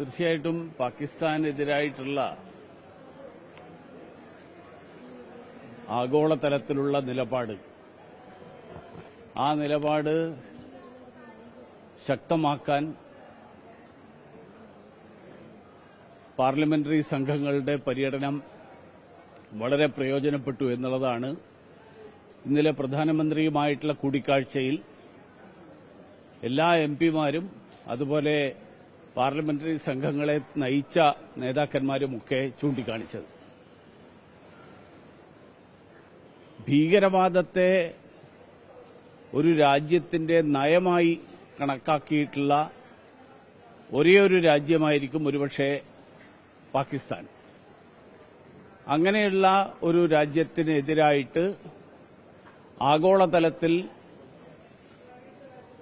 തീർച്ചയായിട്ടും പാകിസ്ഥാനെതിരായിട്ടുള്ള ആഗോളതലത്തിലുള്ള നിലപാട്. ആ നിലപാട് ശക്തമാക്കാൻ പാർലമെന്ററി സംഘങ്ങളുടെ പര്യടനം വളരെ പ്രയോജനപ്പെട്ടു എന്നുള്ളതാണ് ഇന്നലെ പ്രധാനമന്ത്രിയുമായിട്ടുള്ള കൂടിക്കാഴ്ചയിൽ എല്ലാ എം അതുപോലെ പാർലമെന്ററി സംഘങ്ങളെ നയിച്ച നേതാക്കന്മാരുമൊക്കെ ചൂണ്ടിക്കാണിച്ചത്. ഭീകരവാദത്തെ ഒരു രാജ്യത്തിന്റെ നയമായി കണക്കാക്കിയിട്ടുള്ള ഒരേ ഒരു രാജ്യമായിരിക്കും ഒരുപക്ഷെ പാകിസ്ഥാൻ. അങ്ങനെയുള്ള ഒരു രാജ്യത്തിനെതിരായിട്ട് ആഗോളതലത്തിൽ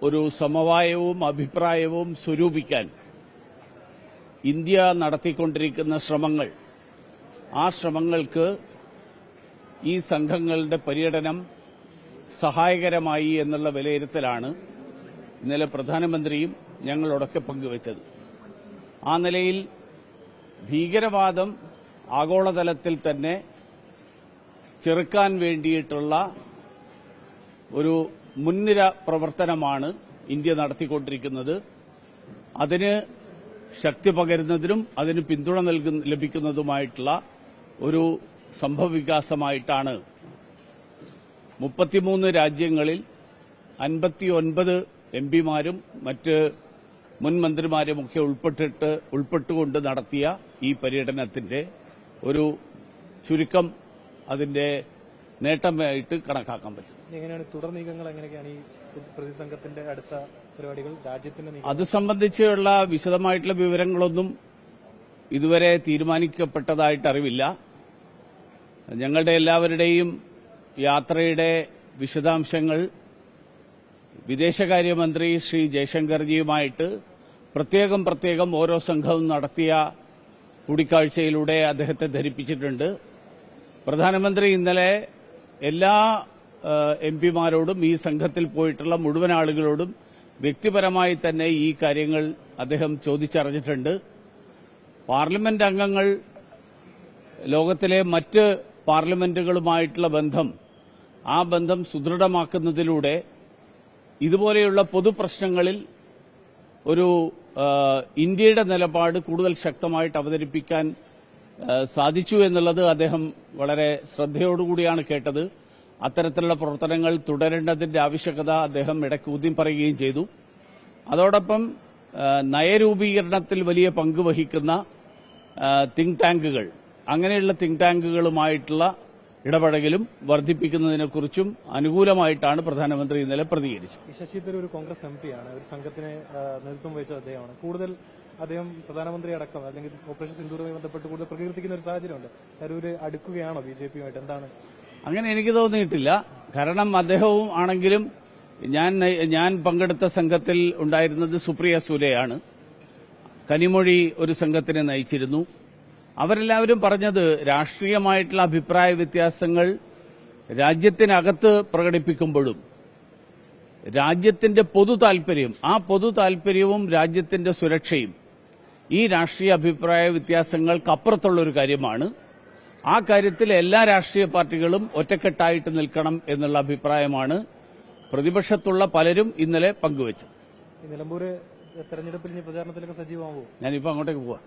ഒരു സമവായവും അഭിപ്രായവും സ്വരൂപിക്കാൻ ഇന്ത്യ നടത്തിക്കൊണ്ടിരിക്കുന്ന ശ്രമങ്ങൾ ആ ശ്രമങ്ങൾക്ക് ഈ സംഘങ്ങളുടെ പര്യടനം സഹായകരമായി എന്നുള്ള വിലയിരുത്തലാണ് ഇന്നലെ പ്രധാനമന്ത്രിയും ഞങ്ങളോടൊക്കെ പങ്കുവച്ചത്. ആ നിലയിൽ ഭീകരവാദം ആഗോളതലത്തിൽ തന്നെ ചെറുക്കാൻ വേണ്ടിയിട്ടുള്ള ഒരു മുൻനിര പ്രവർത്തനമാണ് ഇന്ത്യ നടത്തിക്കൊണ്ടിരിക്കുന്നത്. അതിന് ശക്തി പകരുന്നതിനും അതിന് പിന്തുണ ലഭിക്കുന്നതുമായിട്ടുള്ള ഒരു സംഭവവികാസമായിട്ടാണ് മുപ്പത്തിമൂന്ന് രാജ്യങ്ങളിൽ അൻപത്തിയൊൻപത് എം പിമാരും മറ്റ് മുൻ മന്ത്രിമാരുമൊക്കെ ഉൾപ്പെട്ടിട്ട് ഉൾപ്പെട്ടുകൊണ്ട് നടത്തിയ ഈ പര്യടനത്തിന്റെ ഒരു ചുരുക്കം അതിന്റെ നേട്ടമായിട്ട് കണക്കാക്കാൻ പറ്റും. എങ്ങനെയാണ് തുടർ നീക്കങ്ങൾ എങ്ങനെയൊക്കെയാണ് ഈ പ്രതിസംഘത്തിന്റെ അടുത്ത പരിപാടികൾ രാജ്യത്തിന്റെ അത് സംബന്ധിച്ചുള്ള വിശദമായിട്ടുള്ള വിവരങ്ങളൊന്നും ഇതുവരെ തീരുമാനിക്കപ്പെട്ടതായിട്ട് അറിവില്ല. ഞങ്ങളുടെ എല്ലാവരുടെയും യാത്രയുടെ വിശദാംശങ്ങൾ വിദേശകാര്യമന്ത്രി ശ്രീ ജയശങ്കർജിയുമായിട്ട് പ്രത്യേകം പ്രത്യേകം ഓരോ സംഘവും നടത്തിയ കൂടിക്കാഴ്ചയിലൂടെ അദ്ദേഹത്തെ ധരിപ്പിച്ചിട്ടുണ്ട്. പ്രധാനമന്ത്രി ഇന്നലെ എല്ലാ എം പിമാരോടും ഈ സംഘത്തിൽ പോയിട്ടുള്ള മുഴുവൻ ആളുകളോടും വ്യക്തിപരമായി തന്നെ ഈ കാര്യങ്ങൾ അദ്ദേഹം ചോദിച്ചറിഞ്ഞിട്ടുണ്ട്. പാർലമെന്റ് അംഗങ്ങൾ ലോകത്തിലെ മറ്റ് പാർലമെന്റുകളുമായിട്ടുള്ള ബന്ധം ആ ബന്ധം സുദൃഢമാക്കുന്നതിലൂടെ ഇതുപോലെയുള്ള പൊതുപ്രശ്നങ്ങളിൽ ഒരു ഇന്ത്യയുടെ നിലപാട് കൂടുതൽ ശക്തമായിട്ട് അവതരിപ്പിക്കാൻ സാധിച്ചു എന്നുള്ളത് അദ്ദേഹം വളരെ ശ്രദ്ധയോടുകൂടിയാണ് കേട്ടത്. അത്തരത്തിലുള്ള പ്രവർത്തനങ്ങൾ തുടരേണ്ടതിന്റെ ആവശ്യകത അദ്ദേഹം ഇടയ്ക്ക് ഊദ്യം പറയുകയും ചെയ്തു. അതോടൊപ്പം നയരൂപീകരണത്തിൽ വലിയ പങ്ക് വഹിക്കുന്ന തിങ്ക് ടാങ്കുകൾ അങ്ങനെയുള്ള തിങ്ക് ടാങ്കുകളുമായിട്ടുള്ള ഇടപെടലും വർദ്ധിപ്പിക്കുന്നതിനെക്കുറിച്ചും അനുകൂലമായിട്ടാണ് പ്രധാനമന്ത്രി ഇന്നലെ പ്രതികരിച്ചത്. ശശി തരൂർ ഒരു കോൺഗ്രസ് എം പിയാണ് ഒരു സംഘത്തിന് നേതൃത്വം വഹിച്ച അദ്ദേഹമാണ്. കൂടുതൽ അദ്ദേഹം പ്രധാനമന്ത്രി അടക്കം അല്ലെങ്കിൽ ഓപ്പറേഷൻ സിന്ദൂറുമായി ബന്ധപ്പെട്ട് കൂടുതൽ പ്രകീർത്തിക്കുന്ന ഒരു സാഹചര്യമുണ്ട്. തരൂര് അടുക്കുകയാണോ ബി ജെ പിയുമായിട്ട്? എന്താണ്? അങ്ങനെ എനിക്ക് തോന്നിയിട്ടില്ല. കാരണം അദ്ദേഹവും ആണെങ്കിലും ഞാൻ ഞാൻ പങ്കെടുത്ത സംഘത്തിൽ ഉണ്ടായിരുന്നത് സുപ്രിയ സൂലയാണ് കനിമൊഴി ഒരു സംഘത്തിനെ നയിച്ചിരുന്നു. അവരെല്ലാവരും പറഞ്ഞത് രാഷ്ട്രീയമായിട്ടുള്ള അഭിപ്രായ വ്യത്യാസങ്ങൾ രാജ്യത്തിനകത്ത് പ്രകടിപ്പിക്കുമ്പോഴും രാജ്യത്തിന്റെ പൊതു താൽപര്യം ആ പൊതു താൽപര്യവും രാജ്യത്തിന്റെ സുരക്ഷയും ഈ രാഷ്ട്രീയ അഭിപ്രായ വ്യത്യാസങ്ങൾക്കപ്പുറത്തുള്ള ഒരു കാര്യമാണ്. ആ കാര്യത്തിൽ എല്ലാ രാഷ്ട്രീയ പാർട്ടികളും ഒറ്റക്കെട്ടായിട്ട് നിൽക്കണം എന്നുള്ള അഭിപ്രായമാണ് പ്രതിപക്ഷത്തുള്ള പലരും ഇന്നലെ പങ്കുവച്ചത്. നിലമ്പൂര് തെരഞ്ഞെടുപ്പിൽ പ്രചാരണത്തിലൊക്കെ സജീവമാകുമോ ഞാനിപ്പോ അങ്ങോട്ടേക്ക് പോവാം.